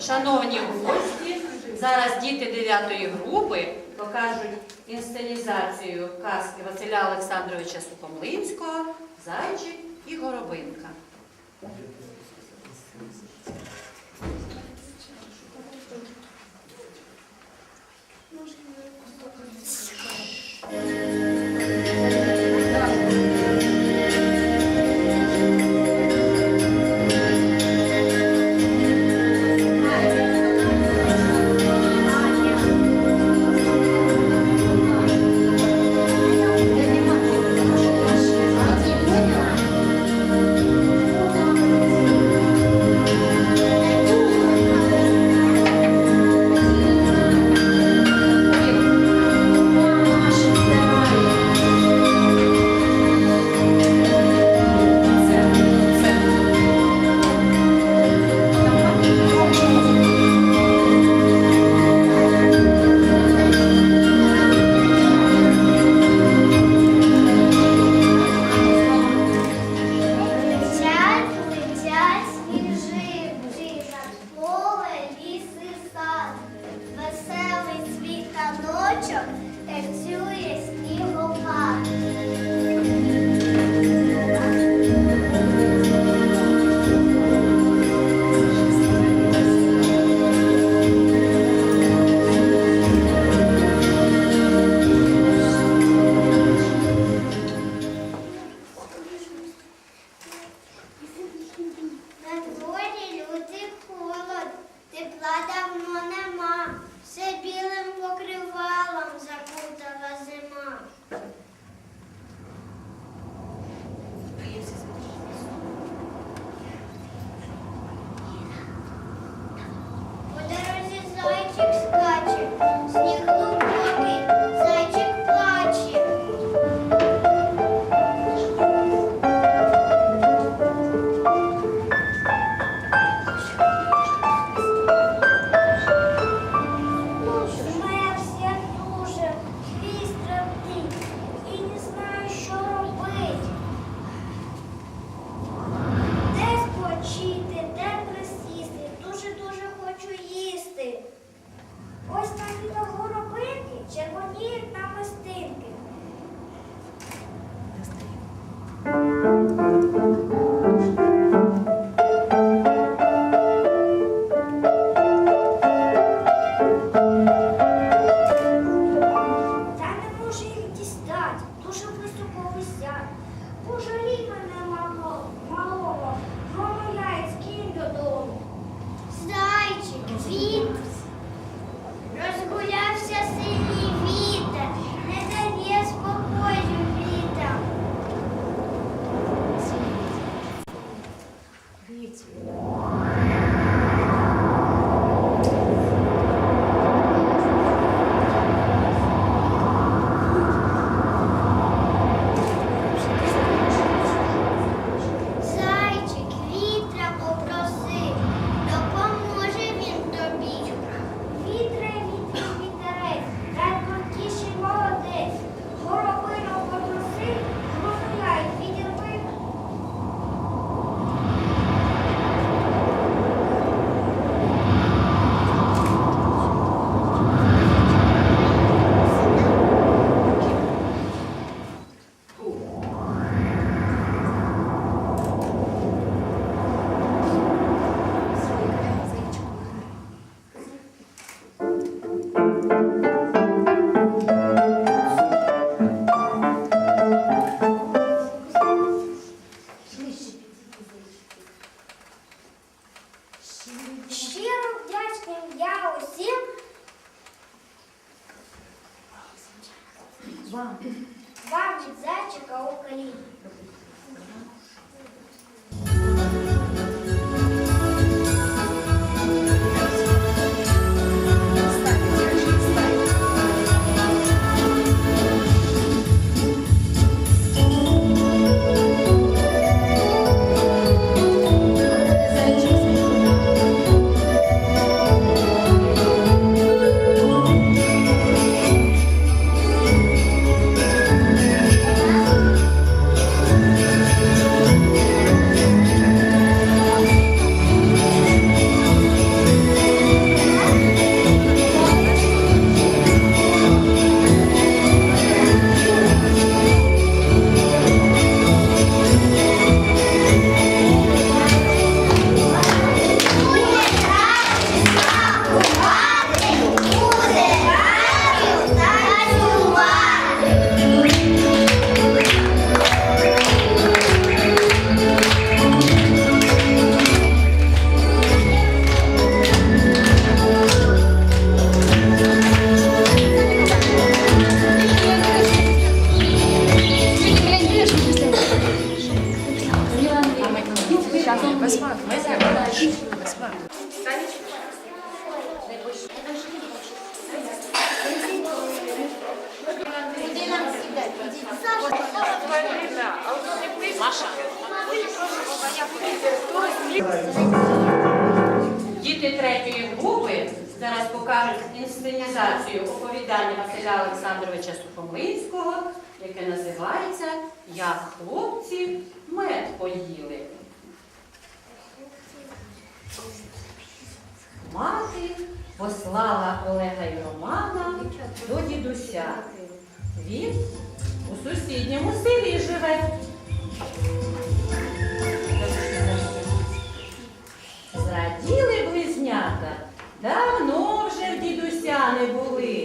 Шановні гості, зараз діти 9 групи покажуть інсценізацію казки Василя Олександровича Сукомлинського, Зайчик і Горобинка. Вам. Вам від зайчика у коліні. Діти третьої групи зараз покажуть інсценізацію оповідання Василя Олександровича Сухомлинського, яке називається Як хлопці мед поїли. Мати послала Олега і Романа до дідуся. Він у сусідньому селі живе. Давно вже в дідуся не були.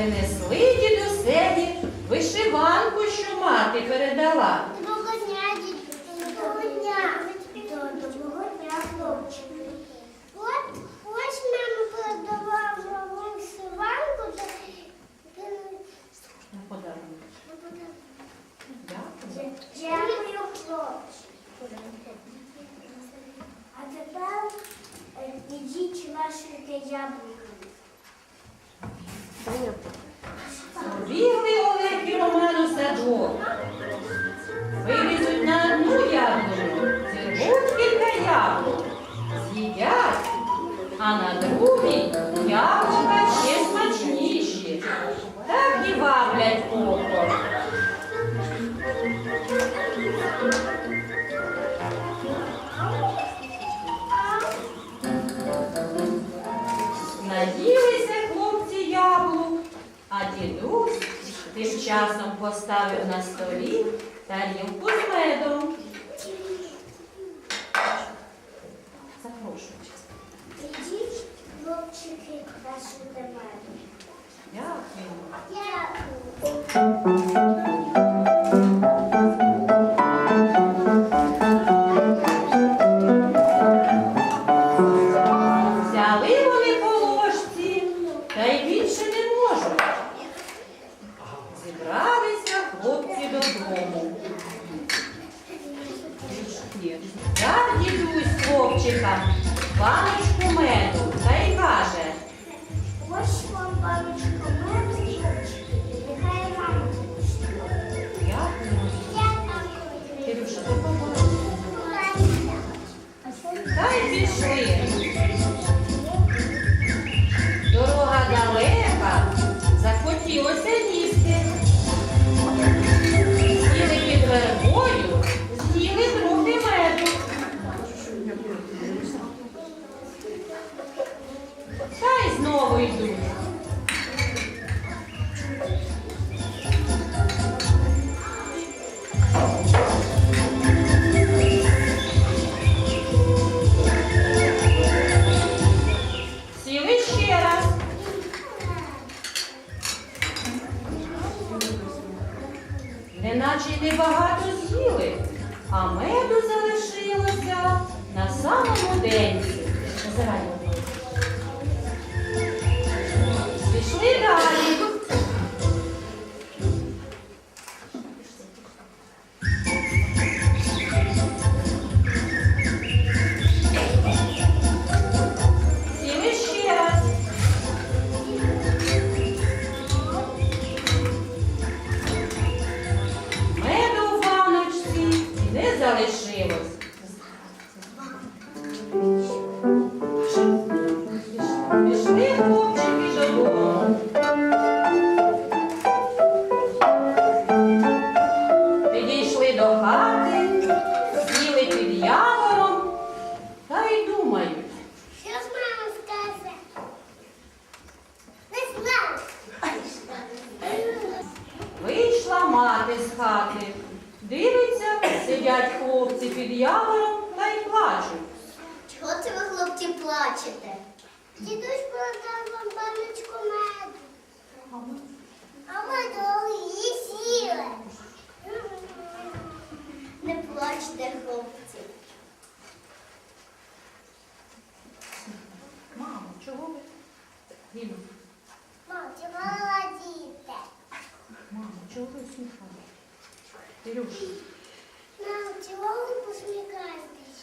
Принесли дідусеві вишиванку, що мати передала. Доброго дня, дідусь. Доброго дня. Доброго дня, хлопчик. От ось мама передала вам вишиванку. та- На подарунок. Дякую. Дякую, хлопчик. А тепер е, ідіть ваші яблука. Побігли Олег і Роман у на одну яблуню, зірвуть кілька яблук, з'їдять, а на другій яблука ще смачніші. Так і ваблять око. Часом поставив на столі тарілку з медом. 对，不是来游客。мати з хати. Дивиться, сидять хлопці під явором та й плачуть. Чого це ви, хлопці, плачете? Дідусь продав вам баночку меду. А ми довго її сіли. Не плачте, хлопці. Мамо, чого ви? Мамо, чого ви ладіте? чого ви усміхаєтесь? Ілюша. Мам, чого ви посміхаєтесь?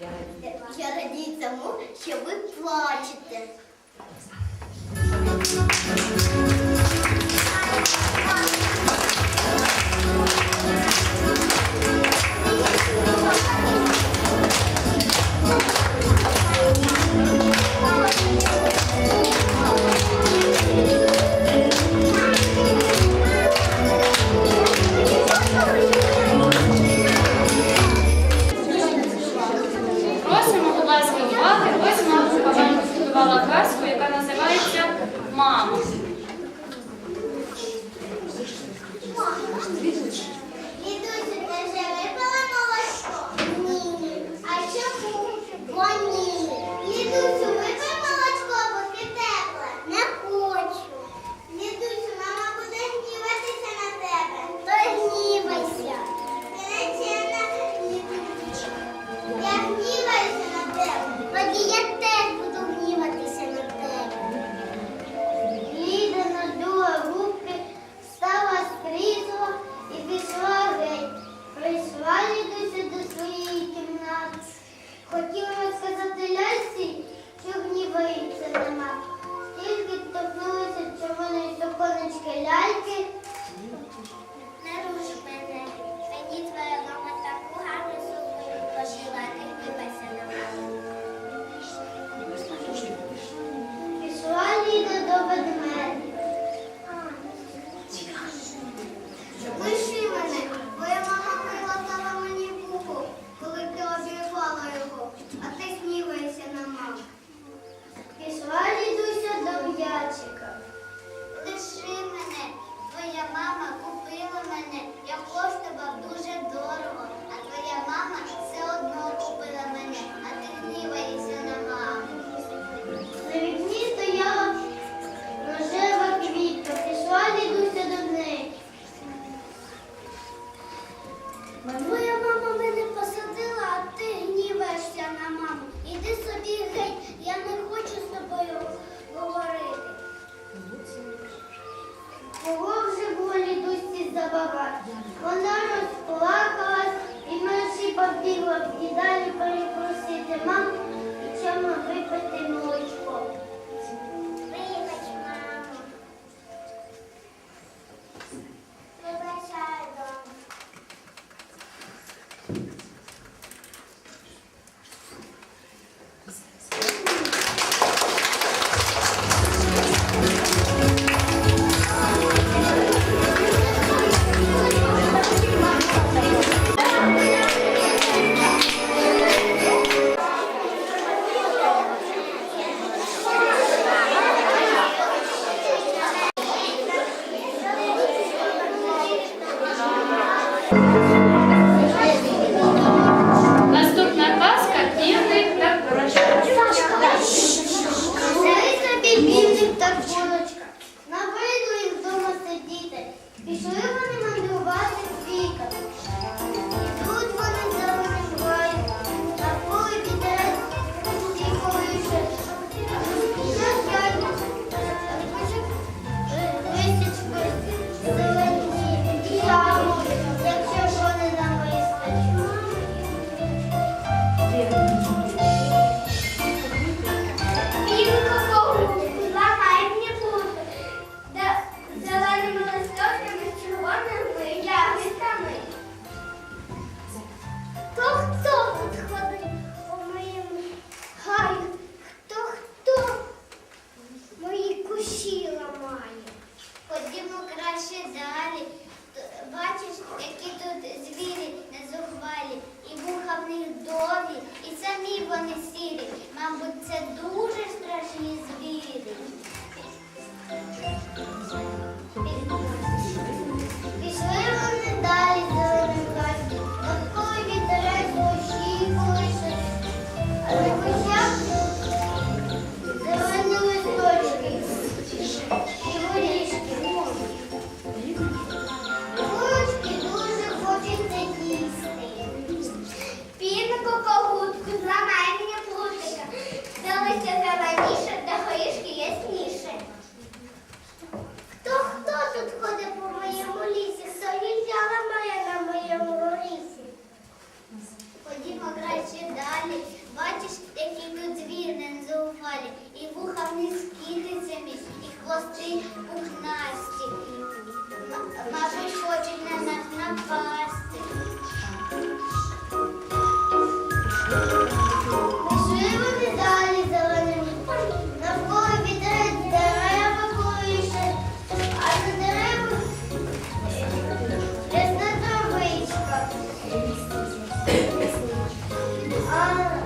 Я радію. Я радію тому, що ви плачете. all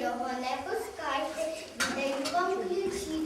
Сірого не пускайте, віддаю вам ключі,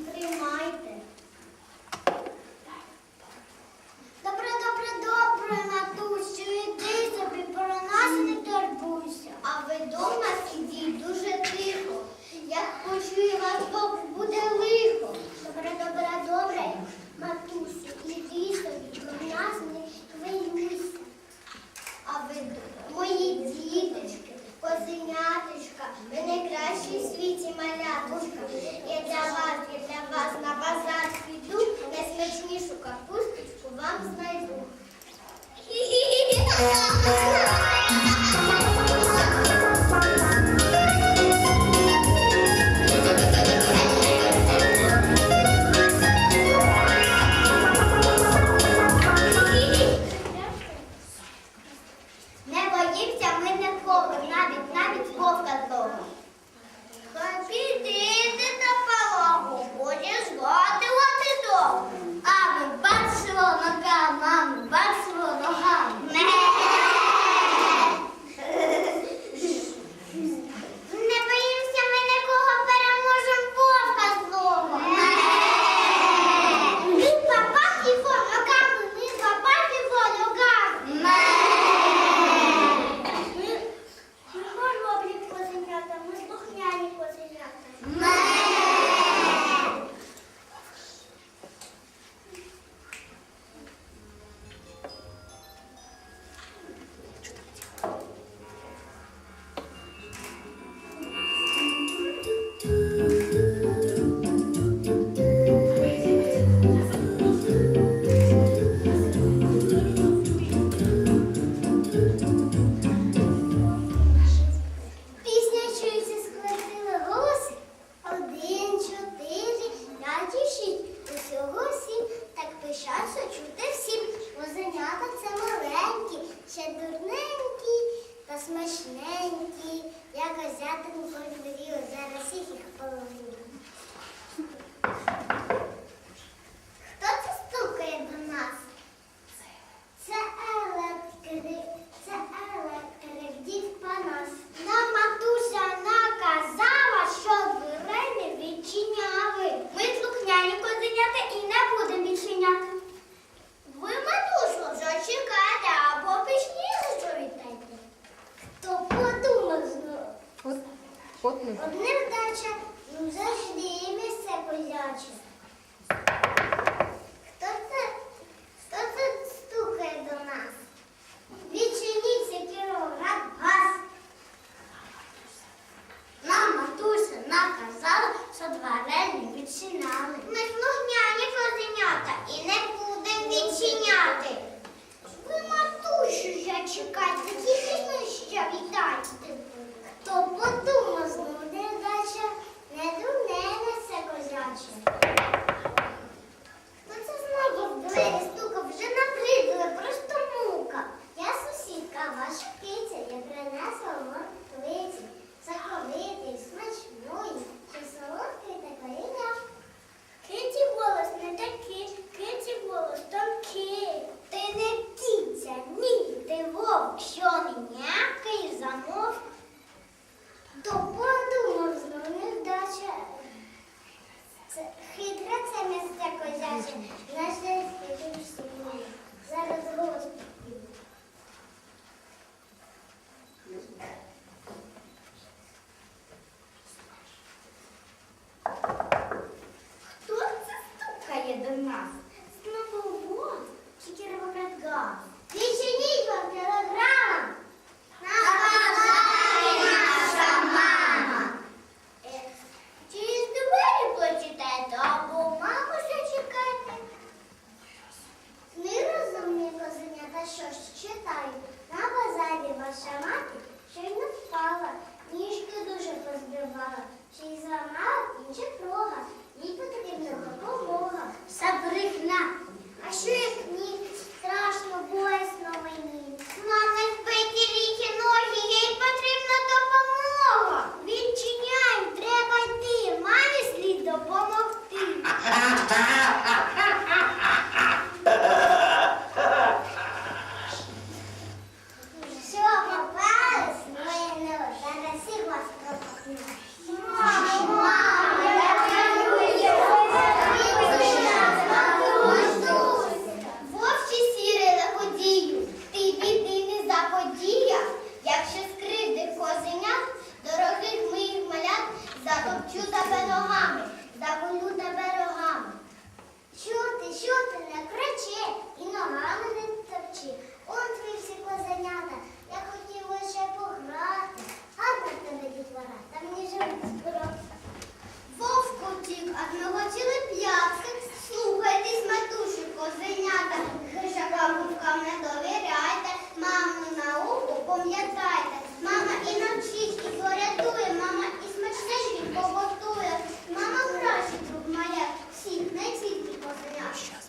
Втопчу тебе ногами, заколю тебе рогами. що ти, не кричи і ногами не торчи. Он твій всі козенята, я хотів лише пограти. Гарно в тебе дітвора, там ніж живуть збирав. Вовк утік, а ми хотіли цілий. Слухайтесь, матуші козенята, хижакам вовкам не довіряйте, маму науку пам'ятайте, мама і навчить, і порятує, мама і смачненький поготує, мама краще друг моя, всіх не тільки козенят.